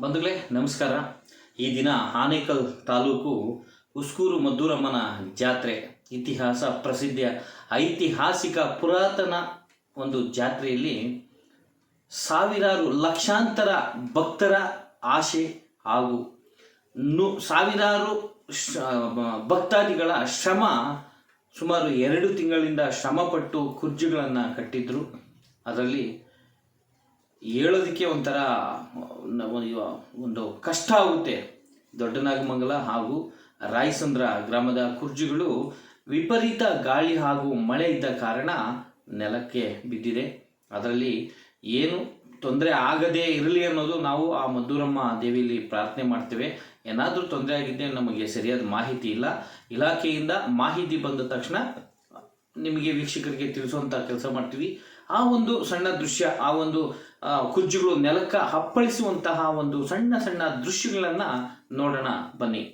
ಬಂಧುಗಳೇ, ನಮಸ್ಕಾರ. ಈ ದಿನ ಆನೇಕಲ್ ತಾಲೂಕು ಉಸ್ಕೂರು ಮದ್ದೂರಮ್ಮನ ಜಾತ್ರೆ. ಇತಿಹಾಸ ಪ್ರಸಿದ್ಧ, ಐತಿಹಾಸಿಕ ಪುರಾತನ ಒಂದು ಜಾತ್ರೆಯಲ್ಲಿ ಸಾವಿರಾರು ಲಕ್ಷಾಂತರ ಭಕ್ತರ ಆಶೆ ಹಾಗೂ ನು ಸಾವಿರಾರು ಭಕ್ತಾದಿಗಳ ಶ್ರಮ ಸುಮಾರು ಎರಡು ತಿಂಗಳಿಂದ ಶ್ರಮಪಟ್ಟು ಕುರ್ಜಿಗಳನ್ನು ಕಟ್ಟಿದ್ರು. ಅದರಲ್ಲಿ ಹೇಳೋದಕ್ಕೆ ಒಂಥರ ಒಂದು- ಕಷ್ಟ ಆಗುತ್ತೆ. ದೊಡ್ಡನಾಗಮಂಗಲ ಹಾಗೂ ರಾಯಸಂದ್ರ ಗ್ರಾಮದ ಕುರ್ಜಿಗಳು ವಿಪರೀತ ಗಾಳಿ ಹಾಗೂ ಮಳೆ ಇದ್ದ ಕಾರಣ ನೆಲಕ್ಕೆ ಬಿದ್ದಿದೆ. ಅದರಲ್ಲಿ ಏನು ತೊಂದರೆ ಆಗದೇ ಇರಲಿ ಅನ್ನೋದು ನಾವು ಆ ಮದ್ದೂರಮ್ಮ ದೇವಿಯಲ್ಲಿ ಪ್ರಾರ್ಥನೆ ಮಾಡ್ತೇವೆ. ಏನಾದರೂ ತೊಂದರೆ ಆಗಿದ್ದರೆ ನಮಗೆ ಸರಿಯಾದ ಮಾಹಿತಿ ಇಲ್ಲ. ಇಲಾಖೆಯಿಂದ ಮಾಹಿತಿ ಬಂದ ತಕ್ಷಣ ನಿಮಗೆ ವೀಕ್ಷಕರಿಗೆ ತಿಳಿಸುವಂಥ ಕೆಲಸ ಮಾಡ್ತೀವಿ. ಆ ಒಂದು ಸಣ್ಣ ದೃಶ್ಯ, ಆ ಒಂದು ಕುರ್ಜಿಗಳು ನೆಲಕ್ಕ ಅಪ್ಪಳಿಸುವಂತಹ ಒಂದು ಸಣ್ಣ ಸಣ್ಣ ದೃಶ್ಯಗಳನ್ನ ನೋಡೋಣ ಬನ್ನಿ.